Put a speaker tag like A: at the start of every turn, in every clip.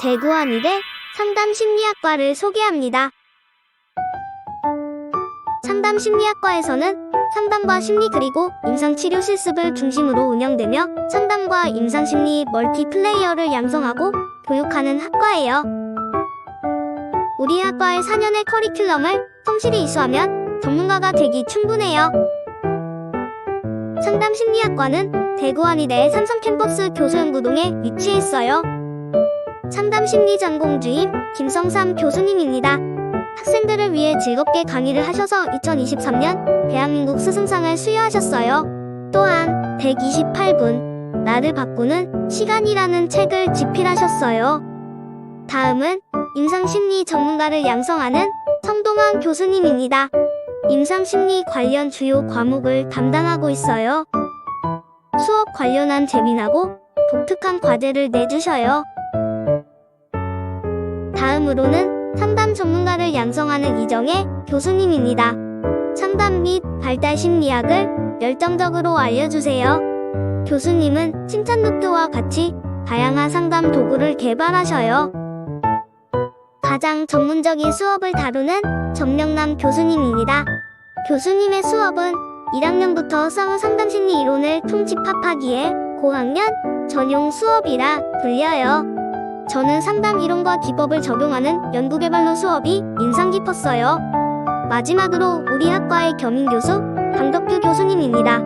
A: 대구한의대 상담심리학과를 소개합니다. 상담심리학과에서는 상담과 심리 그리고 임상치료 실습을 중심으로 운영되며 상담과 임상심리 멀티플레이어를 양성하고 교육하는 학과예요. 우리 학과의 4년의 커리큘럼을 성실히 이수하면 전문가가 되기 충분해요. 상담심리학과는 대구한의대 삼성 캠퍼스 교수연구동에 위치해 있어요. 상담심리 전공주임 김성삼 교수님입니다. 학생들을 위해 즐겁게 강의를 하셔서 2023년 대한민국 스승상을 수여하셨어요. 또한 128분 나를 바꾸는 시간이라는 책을 집필하셨어요. 다음은 임상심리 전문가를 양성하는 성동환 교수님입니다. 임상심리 관련 주요 과목을 담당하고 있어요. 수업 관련한 재미나고 독특한 과제를 내주셔요. 다음으로는 상담 전문가를 양성하는 이정혜 교수님입니다. 상담 및 발달 심리학을 열정적으로 알려주세요. 교수님은 칭찬 노트와 같이 다양한 상담 도구를 개발하셔요. 가장 전문적인 수업을 다루는 정명남 교수님입니다. 교수님의 수업은 1학년부터 싸움 상담 심리 이론을 통집합하기에 고학년 전용 수업이라 불려요. 저는 상담 이론과 기법을 적용하는 연구개발로 수업이 인상 깊었어요. 마지막으로 우리 학과의 겸임 교수 강덕규 교수님입니다.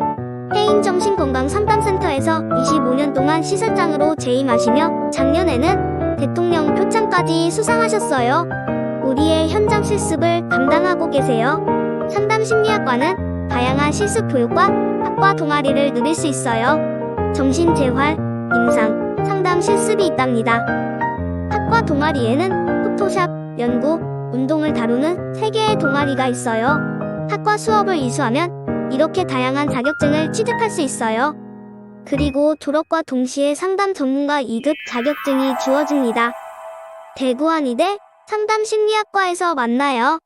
A: 해인 정신건강 상담센터에서 25년 동안 시설장으로 재임하시며 작년에는 대통령 표창까지 수상하셨어요. 우리의 현장 실습을 담당하고 계세요. 상담 심리학과는 다양한 실습 교육과 학과 동아리를 누릴 수 있어요. 정신재활, 임상, 상담 실습이 있답니다. 학과 동아리에는 포토샵, 연구, 운동을 다루는 3개의 동아리가 있어요. 학과 수업을 이수하면 이렇게 다양한 자격증을 취득할 수 있어요. 그리고 졸업과 동시에 상담 전문가 2급 자격증이 주어집니다. 대구 한의대 상담 심리학과에서 만나요.